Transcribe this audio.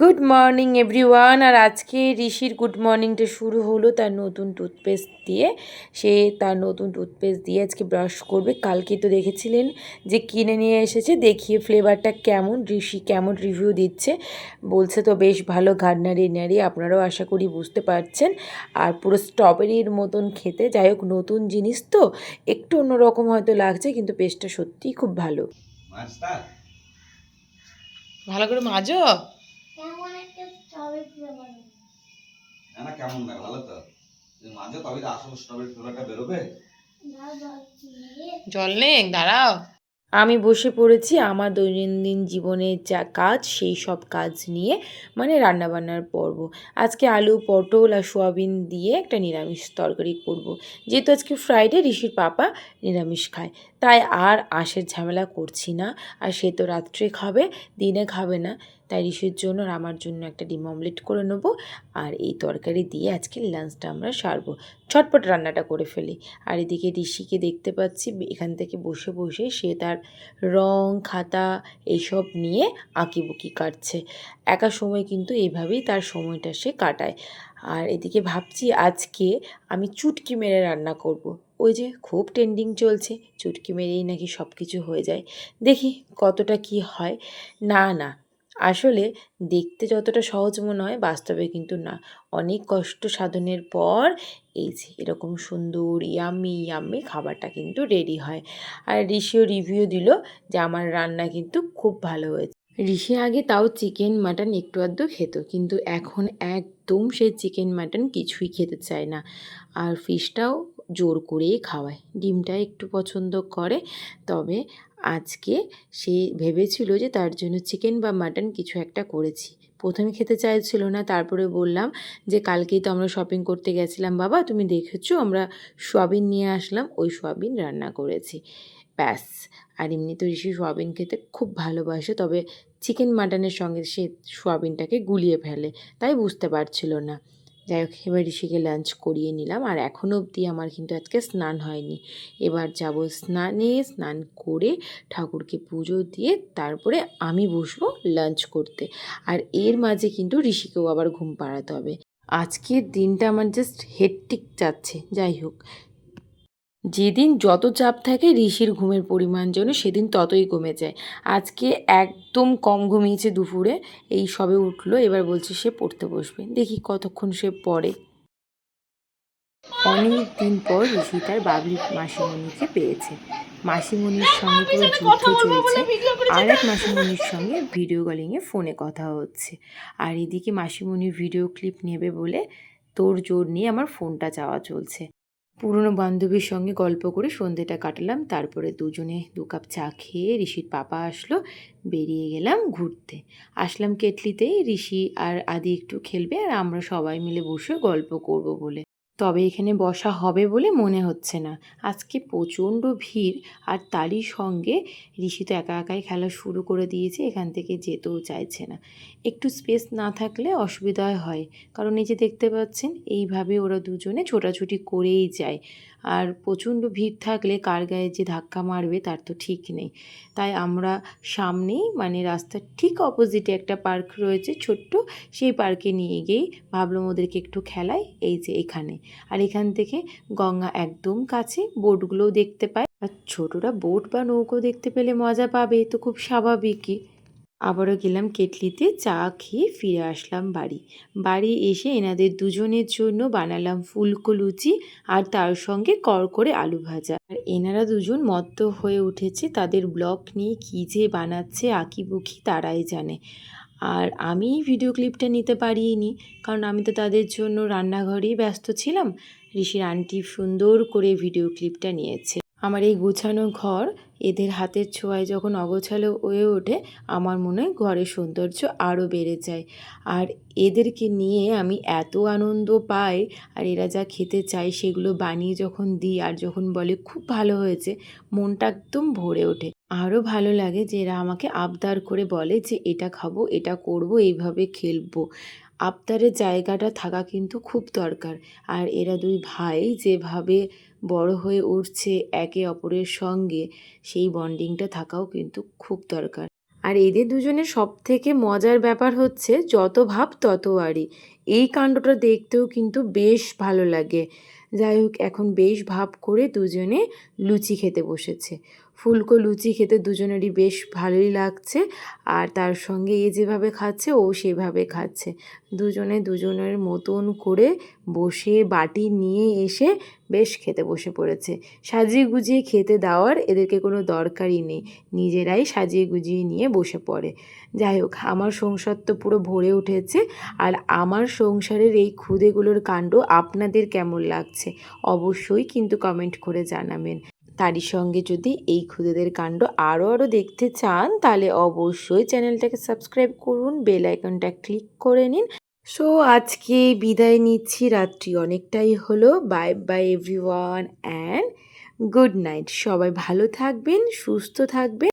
Good morning everyone আর আজকে ঋষির good মর্নিংটা শুরু হলো তার নতুন টুথপেস্ট দিয়ে। সে তার নতুন টুথপেস্ট দিয়ে আজকে ব্রাশ করবে। কালকে তো দেখেছিলেন যে কিনে নিয়ে এসেছে। দেখিয়ে ফ্লেভারটা কেমন? ঋষি কেমন রিভিউ দিচ্ছে? বলছে তো বেশ ভালো গার্নারি নারি আপনারাও আশা করি বুঝতে পারছেন। আর পুরো স্ট্রবেরির মতন খেতে। যাই হোক নতুন জিনিস তো। একটু অন্যরকম হয়তো লাগছে কিন্তু পেস্টটা সত্যিই খুব ভালো। ভালো করে মাজো কেমন একটা স্ট্রবেরি ফ্লেভার না না কেমন না ভালো তো। মাঝে তবে আসল স্ট্রবেরি ফ্লেভারটা বেরোবে। জল নেই দাঁড়াও। আমি বসে পড়েছি আমার দৈনন্দিন জীবনের যা কাজ সেই সব কাজ নিয়ে মানে রান্নাবান্নার পর্ব। আজকে আলু পটল আর সোয়াবিন দিয়ে একটা নিরামিষ তরকারি করব। যেহেতু আজকে ফ্রাইডে ঋষির পাপা নিরামিষ খায়। তাই আর আঁশের ঝামেলা করছি না। আর সে তো রাত্রে খাবে দিনে খাবে না। তাই ঋষির জন্য আর আমার জন্য একটা ডিম অমলেট করে নেব। আর এই তরকারি দিয়ে আজকে লাঞ্চটা আমরা সারবো। ছটপট রান্নাটা করে ফেলি। আর এদিকে ঋষিকে দেখতে পাচ্ছি, এখান থেকে বসে বসে সে তার রং, খাতা এইসব নিয়ে আঁকিবুকি কাটছে। একা সময় কিন্তু এইভাবেই তার সময়টা সে কাটায়। আর এদিকে ভাবছি আজকে আমি চুটকি মেরে রান্না করব। ওই যে খুব ট্রেন্ডিং চলছে, চুটকি মেরেই নাকি সব কিছু হয়ে যায়। দেখি কতটা কি হয়। না না আসলে দেখতে যতটা সহজ মনে হয় বাস্তবে কিন্তু না। অনেক কষ্ট সাধনের পর এই যে এরকম সুন্দর ইয়াম্মি ইয়াম্মি খাবারটা কিন্তু রেডি হয়। আর ঋষিও রিভিউ দিল যে আমার রান্না কিন্তু খুব ভালো হয়েছে। ঋষি আগে তাও চিকেন মাটন একটু আধটু খেত কিন্তু এখন একদম সে চিকেন মাটন কিছুই খেতে চায় না। আর ফিশটাও জোর করেই খাওয়ায়। ডিমটা একটু পছন্দ করে তবে আজকে সে ভেবেছিল যে তার জন্য চিকেন বা মাটন কিছু একটা করেছি। প্রথমে খেতে চাইছিল না, তারপরে বললাম যে কালকেই তো আমরা শপিং করতে গেছিলাম, বাবা তুমি দেখেছ আমরা সোয়াবিন নিয়ে আসলাম, ওই সোয়াবিন রান্না করেছি। ব্যাস, আর এমনি তো ঋষি সোয়াবিন খেতে খুব ভালোবাসে, তবে চিকেন মাটনের সঙ্গে সে সোয়াবিনটাকে গুলিয়ে ফেলে, তাই বুঝতে পারছিল না। যাই হোক, এবার ঋষিকে লাঞ্চ করিয়ে নিলাম। আর এখনও অবধি আমার কিন্তু আজকে স্নান হয়নি। এবার যাব স্নানে, স্নান করে ঠাকুরকে পুজো দিয়ে তারপরে আমি বসবো লাঞ্চ করতে। আর এর মাঝে কিন্তু ঋষিকেও আবার ঘুম পাড়াতে হবে। আজকের দিনটা আমার জাস্ট হেট্টিক যাচ্ছে। যাই হোক যেদিন যত চাপ থাকে ঋষির ঘুমের পরিমাণ যেন সেদিন ততই কমে যায়। আজকে একদম কম ঘুমিয়েছে দুপুরে। এই সবে উঠল এবার বলছে সে পড়তে বসবে। দেখি কতক্ষণ সে পড়ে। অনেক দিন পর ঋষি তার বাবলি মাসিমণিকে পেয়েছে। মাসিমণির সঙ্গে পুরো যুদ্ধ চলছে। আর এক মাসিমণির সঙ্গে ভিডিও কলিংয়ে ফোনে কথা হচ্ছে। আর এদিকে মাসিমণির ভিডিও ক্লিপ নেবে বলে তোর জোর নিয়ে আমার ফোনটা চাওয়া চলছে। পুরনো বান্ধবীর সঙ্গে গল্প করে সন্ধেটা কাটালাম। তারপরে দুজনে দু কাপ চা খেয়ে ঋষির পাপা আসলো, বেরিয়ে গেলাম ঘুরতে। আসলাম কেটলিতেই ঋষি আর আদি একটু খেলবে আর আমরা সবাই মিলে বসে গল্প করব বলে। তবে এখানে বসা হবে বলে মনে হচ্ছে না। আজকে প্রচণ্ড ভিড় আর তারই সঙ্গে ঋষি তো একা একাই খেলা শুরু করে দিয়েছে, এখান থেকে যেতেও চাইছে না। একটু স্পেস না থাকলে অসুবিধা হয়, কারণ এই যে দেখতে পাচ্ছেন, এইভাবে ওরা দুজনে ছোটাছুটি করেই যায়। আর প্রচণ্ড ভিড় থাকলে কার গায়ে যে ধাক্কা মারবে তার তো ঠিক নেই। তাই আমরা সামনেই মানে রাস্তার ঠিক অপোজিটে একটা পার্ক রয়েছে ছোট্ট, সেই পার্কে নিয়ে গিয়েই ভাবলাম ওদেরকে একটু খেলাই, এই যে এখানে। আর এখান থেকে গঙ্গা একদম কাছে বোটগুলোও দেখতে পায় আর ছোটরা বোট বা নৌকো দেখতে পেলে মজা পাবে তো খুব স্বাভাবিকই। আবারও গেলাম কেটলিতে, চা খেয়ে ফিরে আসলাম বাড়ি। বাড়ি এসে এনাদের দুজনের জন্য বানালাম ফুলকো লুচি আর তার সঙ্গে কর করে আলু ভাজা। আর এনারা দুজন মত্ত হয়ে উঠেছে, তাদের ব্লগ নিয়ে কী যে বানাচ্ছে আঁকিবুকি তারাই জানে। আর আমি ভিডিও ক্লিপটা নিতে পারিনি, কারণ আমি তো তাদের জন্য রান্নাঘরেই ব্যস্ত ছিলাম। ঋষির আন্টি সুন্দর করে ভিডিও ক্লিপটা নিয়েছে। আমার এই গোছানো ঘর এদের হাতের ছোঁয়ায় যখন অগোছালো হয়ে ওঠে, আমার মনে হয় ঘরের সৌন্দর্য আরও বেড়ে যায়। আর এদেরকে নিয়ে আমি এত আনন্দ পাই, আর এরা যা খেতে চায় সেগুলো বানিয়ে যখন দিই আর যখন বলে খুব ভালো হয়েছে, মনটা একদম ভরে ওঠে। আরও ভালো লাগে যে এরা আমাকে আবদার করে বলে যে, এটা খাব, এটা করব, এইভাবে খেলব। আবদারের জায়গাটা থাকা কিন্তু খুব দরকার। আর এরা দুই ভাই যেভাবে বড় হয়ে উঠছে একে অপরের সঙ্গে, সেই বন্ডিংটা থাকাও কিন্তু খুব দরকার। আর এদের দুজনের সব থেকে মজার ব্যাপার হচ্ছে, যত ভাব তত আড়ি। এই কাণ্ডটা দেখতেও কিন্তু বেশ ভালো লাগে। যাই হোক, এখন বেশ ভাব করে দুজনে লুচি খেতে বসেছে। ফুলকো লুচি খেতে দুজনেরই বেশ ভালোই লাগছে। আর তার সঙ্গে এ যেভাবে খাচ্ছে, ও সেভাবে খাচ্ছে। দুজনে দুজনের মতন করে বসে বাটি নিয়ে এসে বেশ খেতে বসে পড়েছে। সাজিয়ে গুজিয়ে খেতে দেওয়ার এদেরকে কোনো দরকারই নেই। নিজেরাই সাজিয়ে গুজিয়ে নিয়ে বসে পড়ে। যাই হোক, আমার সংসার তো পুরো ভরে উঠেছে। আর আমার সংসারের এই খুদেগুলোর কাণ্ড আপনাদের কেমন লাগছে? অবশ্যই কিন্তু কমেন্ট করে জানাবেন। তারই সঙ্গে যদি এই ক্ষুদেদের কাণ্ড আরও আরও দেখতে চান, তাহলে অবশ্যই চ্যানেলটাকে সাবস্ক্রাইব করুন, বেল আইকনটা ক্লিক করে নিন। সো, আজকে বিদায় নিচ্ছি, রাত্রি অনেকটাই হলো। Bye bye everyone, and good night. সবাই ভালো থাকবেন, সুস্থ থাকবেন।